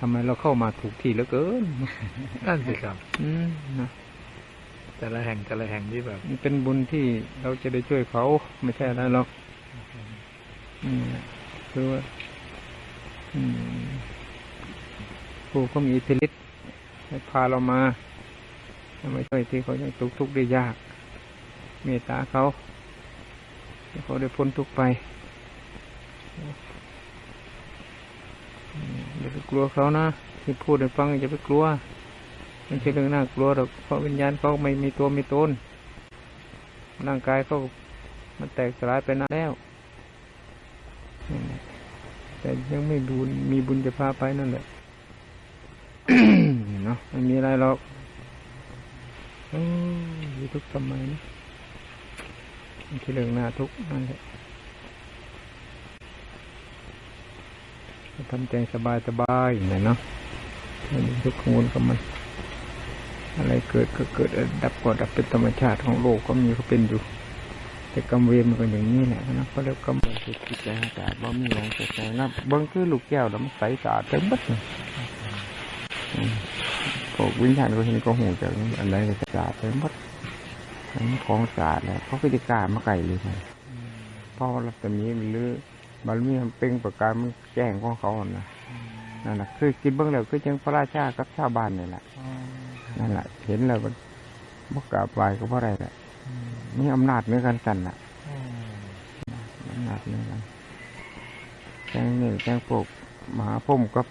ทำไมเราเข้ามาถูกที่เหลือเกินนั่นสิครับ อืมนะแต่ละแห่งแต่ละแห่งที่แบบมันเป็นบุญที่เราจะได้ช่วยเขาไม่ใช่อะไรหรอกอืมคือว่าอืมผู้เขามีอิทธิฤทธิ์ให้พาเรามาทำไมช่วยที่เขายังทุกข์ทุกข์ได้ยาก เมตตาเขาให้เขาได้พ้นทุกข์ไป อย่าไปกลัวเขานะที่พูดให้ฟังอย่าไปกลัวไม่ใช่เรื่องน่ากลัวหรอกเพราะวิญญาณเขาไม่มีตัวมีตนร่างกายเขามันแตกสลายไปนานแล้ว แต่ยังไม่บุญมีบุญจะพาไปนั่นแหละเนาะไม่มีอะไรหรอกอยอยู่ทุกทำไมนะมันคือเรื่องหน้าทุกข์นั่นแหละ ทำใจสบายสบายอย่างนี้เนาะไม่มีทุกข์กังวลกับมัน อะไรเกิดก็เกิดดับก็ดับเป็นธรรมชาติของโลกก็มีก็เป็นอยู่แต่กรรมเวรมันก็อย่างนี้แหละนะเพราะแล้วกรรมจิตจิตใจอากาศว่มีอย่างใจนะบิ้งคือลูกแก้วแล้วมันใสสะอาดเต็มบัดเลยพวกวิญญาณก็เห็นก็หูจากอะไรก็สะอาดเต็มบัดอันนี้ของสะอาดแล้วเขาก็จะกล้ามาไก่เลยมันเพราะว่ารัศมีหรือ บารมีมันเปล่งประกายมันแจ้งของเขาน่ะนั่นแหละคือคิดเบิ้องแล้วคือจังพระราชากับชาวบ้านนี่แหละนั่นแหละเห็นแล้วมันบกกราบไหวก็เพราะอะไรแหละนี่อำนาจเหนือกันกันน่ะอำนาจเหนือกันแจ้งนี่แจ้งพวกมหาพรหมกับ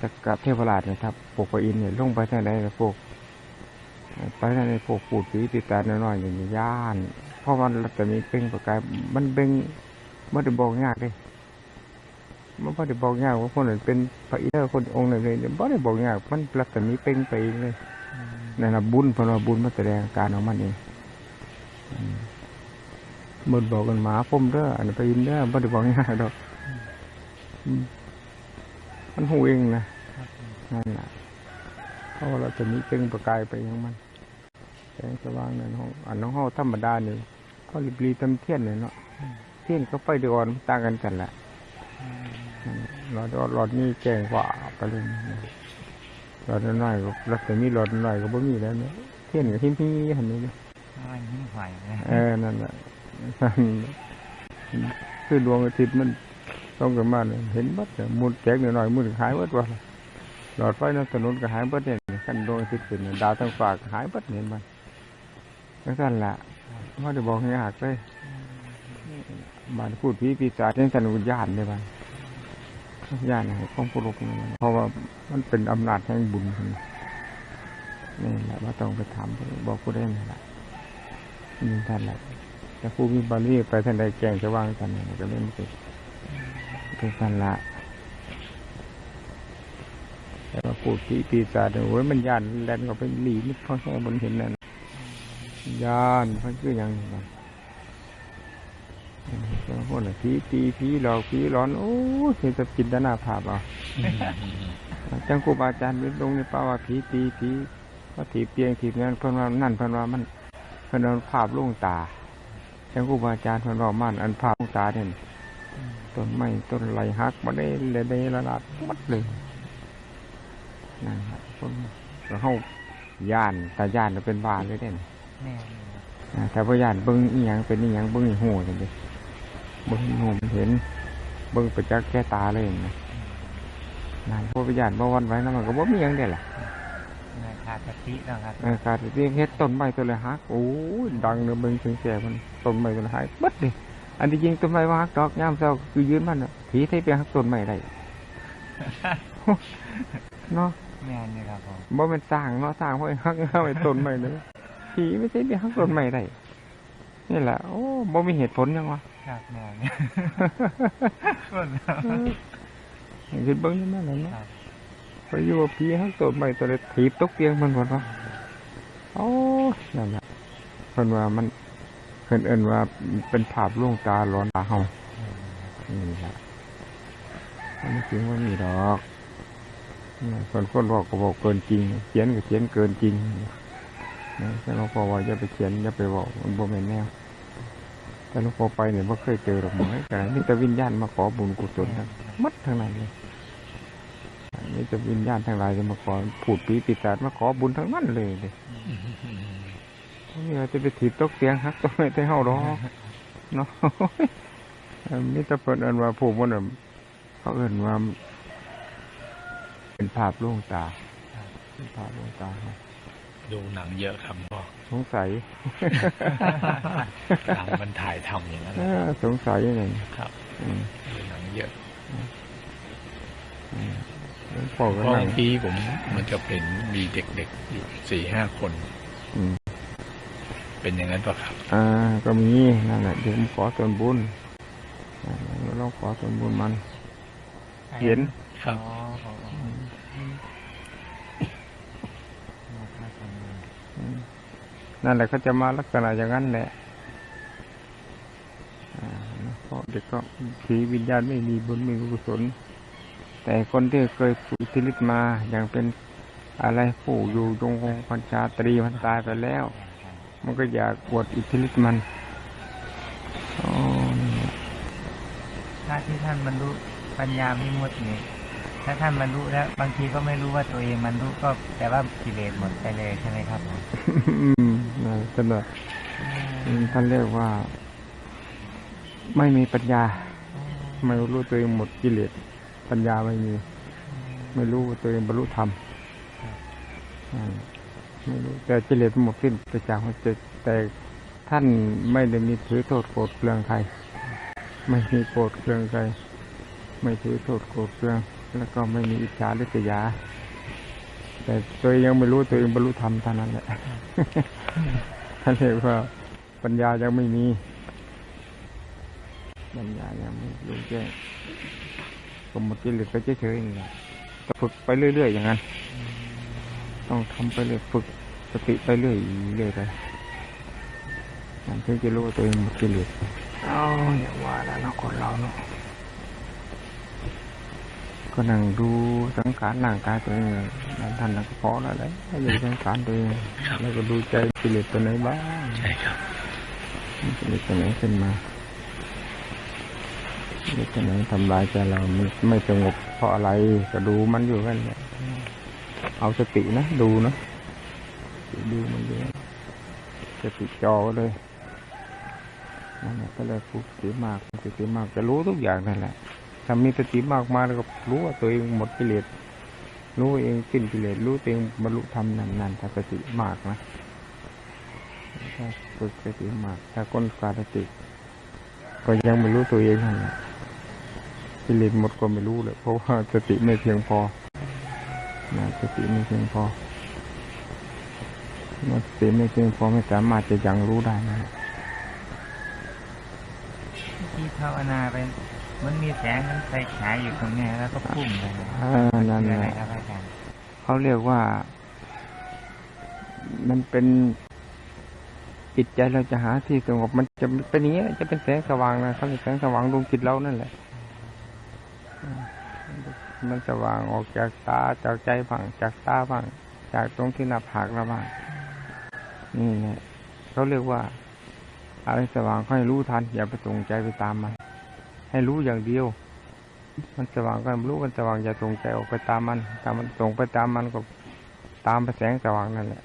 จักรเทพราชนี่ยครับพวกพระอินเนี่ยลงไปทางใดกับพวกไปทางใดพวกปูดสีติดตาน้อยๆอย่างนี้ย่าน เพราะมันรัศมีเปล่งประกายมันเบ่ง มันจะบอกยากเลยมันไม่ได้บอกยากว่าคนอื่นเป็นพระอินทร์คนองค์ไหนเลยไม่ได้บอกยากมันรัศมีเปล่งไปเองเลยนั่นนะบุญเพราะว่าบุญมาแสดงอาการของมันเองอืมบุญบอกกันหมาพุ่มเด้ออันนี้ไปยินเด้อบ่ได้บอกง่ายดอกอืมมันหูเองนะนั่นแหละเพราะว่าเราจะมีเปล่งประกายไปอย่างมันแสงสว่างในห้องอันน้องห้องธรรมดานี่เขารีบรีตำเทียนเลยเนาะ เทียนก็ไฟเดียวกันต่างกันกันแหละนั่นแหละหลอดหลอดนี่แจ้งกว่าไปเลยนะหลอดน้อยก็รักแต่มีหลอดน้อยก็บ่มีแล้วเนี่ยเทียนกับที่พี่หันนี่เลยไม่ยิ่งไหวนะเออนั่นแหละนั่นคือดวงอาทิตย์มันต้องกันมาเนี่ยเห็นบัดเนี่ยมุดแจกหน่อยๆมุดหายบัดว่าหลอดไฟในถนนก็หายบัดเนี่ยกันดวงอาทิตย์เป็นเนี่ยดาวทั้งฝากก็หายบัดเห็นมันแล้วนั่นแหละว่าจะบอกให้หักเลย บานพูดผีปีศาจยังสันวิญญาณเลยบ้านญาณให้ของผู้ลกเพราะว่ามันเป็นอำนาจแห่งบุญนี่แหละว่าต้องไปถามบอกผู้ได้นี่แหละนี่ท่านแหละแต่ผู้มีบารมีไปท่านใดแกงจะว่างท่านนี่ก็เล่นไปเป็นท่านละแต่ว่าพูดผีปีศาจเนี่ยโอ้ยมันญาณแลนก็ไปหลีนี่เพาะแค่บนเห็นนั่นญาณมันคืออย่างนี้นะ บางคนน่ะผีตีผีหลอกผีร้อน โอ้ยเห็นแต่จินตนาภาพเอาจังครูบาอาจารย์วิลงในป่าว่าผีตีผีว่าถีบเตียงถีบนั้นเพิ่นว่านั่นเพิ่นว่ามันเพิ่นเอาภาพลงตาจังครูบาอาจารย์เพิ่นว่ามันอันภาพลงตาเนี่ยต้นไม้ต้นไหลหักมาได้เลยได้ละลาดหมดเลยนั่นครับคนแล้วเฮาย่านแต่ย่านน่ะเป็นบ้านเลยเด่นแม่อ่าแต่พย่านเบิ่งอีหยังเป็นอีหยังเบิ่งอีหูจังซี่เบิ่งอีหูมันเห็นเบิ่งประจักษ์แก่ตาเลยนะนั่นพวกพย่านบ่หวันไหว้นำมันก็บ่มีหยังได้ล่ะแม่ขาดสติแล้วครับเออการที่เฮ็ดต้นไม้ต้นละหักโอ้ยดังเนอะเบิ่งเสียงแก่มันต้นไม้ต้นละหักเบิดดิอันที่จริงต้นไม้ว่าหักดอกยามเช้าคือยืนมันน่ะผีไทยไปหักต้นไม้ได้เนาะแม่นี่ครับผมบ่แม่นสร้างเนาะสร้างเพราะหักเอาไว้ต้นไม้เลยผีไม่ใช่ไปหักต้นไม้ได้นี่แหละโอ้บ่มีเหตุผลหยังวะ ครับแม่เนี่ยคนเราเห็นเบิ่งอยู่นั่นแหละคเนาะรับไปอยู่กับผีหักต้นไม้ตัวเล็กถีบตกเตียงมันหมดวะโอ้ยนั่นแหละเพิ่นว่ามันเพิ่นเอิ้นว่าเป็นภาพลวงตาหลอนตาเฮานี่แหละมันไม่จริงว่ามีดอกเนี่ยคนคนบอกก็บอกเกินจริง เขียนก็เขียนเกินจริงนะแต่หลวงพ่อว่าอย่าไปเขียนอย่าไปบอกมันบ่แม่นแนว แต่หลวงพ่อไปเนี่ยไม่เคยเจอหรอกหมอแต่นี่แต่วิญญาณมาขอบุญกุศลทั้งมัดทั้งนั้นเลยนี่จะวิญญาณทั้งหลายจะมาขอผูดปีปีศาจมาขอบุญทั้งนั้นเลยเลยนี่เราจะไปถีบตกเตียงฮักตัวไม่ได้เฮาดอกเนาะนนี้จะเปิดเอินว่าผูกมันน่ะเขาเอินว่าเป็นภาพลวงตาเป็นภาพลวงตา ดูหนังเยอะครับพ่อสงสัยหนังมันถ่ายทำอย่างนั้นเอนะอสงสัยเลยครับอืมดูหนังเยอะอืมหลวงพ่อเพก็ราะนั่งเมื่อกี้ผมมันจะเป็นมีเด็กๆอยู่สี่ห้าคนอืมเป็นอย่างนั้นปะครับ อ่า ก็มีนั่นแหละเดี๋ยวผมขอส่วนบุญอ่าเราขอส่วนบุญมัน เห็นครับ นั่นแหละเขาจะมาลักษณะอย่างนั้นแหละอ่าเพราะเด็กก็ผีวิญญาณไม่มีบุญไม่มีกุศล แต่คนที่เคยฝึกอิทธิฤทธิ์มาอย่างเป็นอะไรผู้อยู่ยงคงพันชาตรีมันตายไปแล้ว มันก็อยากบวชอิทธิฤทธิ์มันอ๋อนี่แหละถ้าที่ท่านบรรลุปัญญาไม่หมดนี่ถ้าท่านบรรลุแล้ว บางทีก็ไม่รู้ว่าตัวเองบรรลุก็แต่ว่ากิเลสหมดไปเลยใช่ไหมครับผมอืม นั่นสำหรับท่านเรียกว่า ไม่มีปัญญา ไม่รู้ตัวเองหมดกิเลสปัญญาไม่มี ไม่รู้ตัวเองบรรลุธรรมไม่รู้แต่กิเลสหมดสิ้นไปจากหัวใจแต่ท่านไม่ได้มีถือโทษโกรธเคืองใครไม่มีโกรธเคืองใครไม่ถือโทษโกรธเคือง แล้วก็ไม่มีอิจฉาหริษยา แต่ตัวเองยังไม่รู้ตัวเองบรรลุธรรมเท่านั้นแหละท่านเรียกว่าปัญญายังไม่มี ปัญญายังไม่รู้แจ้งก็หมดกิเลสไปเฉยๆนี่แหละก็ฝึกไปเรื่อยๆอย่างนั้น ต้องทำไปเรื่อยฝึกสติไปเรื่อยเรื่อยไปมันถึงจะรู้ว่าตัวเองหมดกิเลสเอาอย่าว่าแล้วนะคนเราเนาะ ก็นั่งดูสังขารร่างกายตัวเองนั่นท่านนั้นก็พอแล้วแหละให้ดูสังขารตัวเองแล้วก็ดูใจกิเลสตัวไหนบ้างใช่ครับมีกิเลสตัวไหนขึ้นมากิเลสตัวไหนทำลายใจเราไม่ไม่สงบเพราะอะไรก็ดูมันอยู่กันแหละเอาสตินะดูนะดูมันอยู่สติจอเลยนั่นแหละก็เลยฝึกสติมากสติมากจะรู้ทุกอย่างนั่นแหละ ถ้ามีสติมากมาแล้วก็รู้ว่าตัวเองหมดกิเลสรู้เองสิ้นกิเลสรู้ตัวเองบรรลุธรรมนั่นนั่นถ้าสติมากนะถ้าฝึกสติมาก ถ้าคนขาดสติก็ยังไม่รู้ตัวเองนั่นแหละกิเลสหมดก็ไม่รู้เลยเพราะว่าสติไม่เพียงพอนะสติไม่เพียงพอเมื่อสติไม่เพียงพอไม่สามารถจะยังรู้ได้นะที่ภาวนาไป มันมีแสงมันไฟฉายอยู่ตรงนี้แล้วก็พุ่งเลยนะอ่านั่นแหอะไรละครับอาจารเขาเรียกว่า มันเป็นจิตใจเราจะหาที่สงบมันจะเป็นอย่างเงี้ยจะเป็นแสงสว่างนะเขาเรียกแสงสว่างดวงจิตเรานั่นแหละมันสว่างออกจากตาจากใจบ้างจากตาบ้างจากตรงที่หน้าผากเราบ้างนี่แหละเขาเรียกว่าอะไรสว่างค่อยรู้ทัน อย่าไปสงใจไปตามมัน ให้รู้อย่างเดียว มันสว่างก็รู้มันสว่างอย่าส่งใจออกไปตามมันถ้ามมันส่งไปตามมันก็ตามไปแสงสว่างนั่นแหละ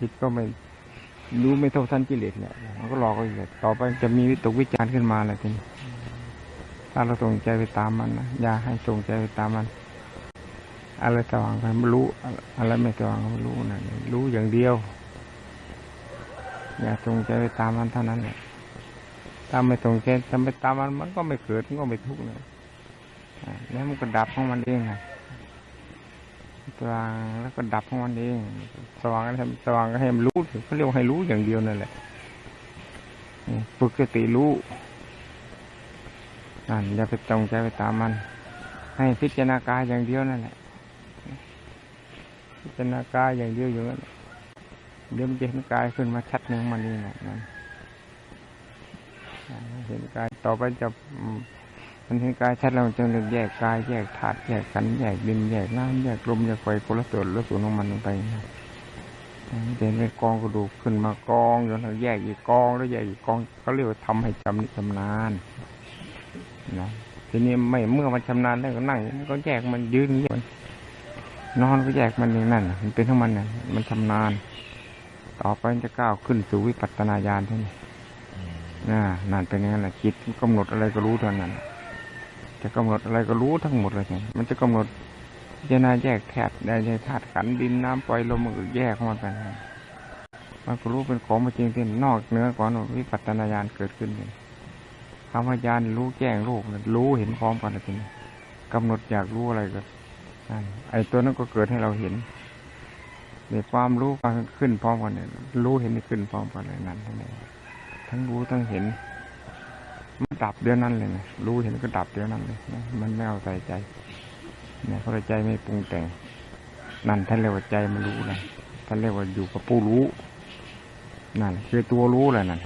จิตก็ไม่รู้ไม่เท่าทันกิเลสแหละมันก็หลอกก็อีกแหละต่อไปจะมีวิตกวิจารณ์ขึ้นมาแหละทีนี้ถ้าเราส่งใจไปตามมันนะอย่าให้ส่งใจไปตามมัน อะไรสว่างก็ไม่รู้อะไรไม่สว่างก็ไม่รู้นะรู้อย่างเดียว อย่าส่งใจไปตามมันเท่านั้นแหละ ถ้าไม่ส่งใจทำไปตามมันมันก็ไม่เกิดมันก็ไม่ทุกข์เลยแล้วมันก็ดับของมันเองไงสว่างแล้วก็ดับของมันเองสว่างก็ทำสว่างก็ให้มันรู้เขาเรียกให้รู้อย่างเดียวนั่นแหละฝึกสติรู้นั่นอย่าไปตรงใจไปตามมัน ให้พิจารณากายอย่างเดียวนั่นแหละพิจารณากายอย่างเดียวอย่นั้นเดี๋ยวมันจะเห็นกายขึ้นมาชัดหนึ่งมันนี่แหละนั่น เห็นกายต่อไปจะมันเห็นกายชัดเราจะเลือกแยกกายแยกธาตุแยกขันธ์แยกดินแยกน้ำแยกลมแยกไฟคนละส่วนละส่วนของมันลงไปนะเห็นเป็นกองกระดูกขึ้นมากองจนเราแยกอีกกองแล้วแยกอีกกองเขาเรียกว่าทำให้จำนิจำนานนะทีนี้ไม่เมื่อมันชำนาญแล้วก็นั่งก็แยกมันยืนอย่างเงี้นอนก็แยกมันอย่างนั้นน่ะมันเป็นทั้งมันน่ะมันชำนาญ ต่อไปจะก้าวขึ้นสู่วิปัสสนาญาณที่นี่ น่านั่นเป็นอย่างนั้นแหละจิตมันกำหนดอะไรก็รู้เท่านั้น จะกำหนดอะไรก็รู้ทั้งหมดเลยเนี่ยมันจะกำหนดพิจารณาแยกแถบได้ในธาตุขันดินน้ำไฟลมมันแยกออกมากันนมันก็รู้เป็นของมาจริงที่นอกเหนือก่อนวิปัสสนาญาณเกิดขึ้นเลยคำว่าญาณรู้แจ้งโลกรู้เห็นพร้อมกันเลยทีนี้กำหนดอยากรู้อะไรก็นั่นไอ้ตัวนั้นก็เกิดให้เราเห็นในความรู้กันขึ้นพร้อมกันเนี่ยรู้เห็นขึ้นพร้อมกันเลยนั่นทั้งนี้ ทั้งรู้ทั้งเห็น มันดับเดี๋ยวนั้นเลยนะรู้เห็นก็ดับเดี๋ยวนั้นเลยนะมันไม่เอาใส่ใจเนี่ยเพราะใจไม่ปรุงแต่ง นั่นท่านเรียกว่าใจมันรู้นะท่านเรียกว่าอยู่กับผู้รู้นั่นคือตัวรู้แหละนั่น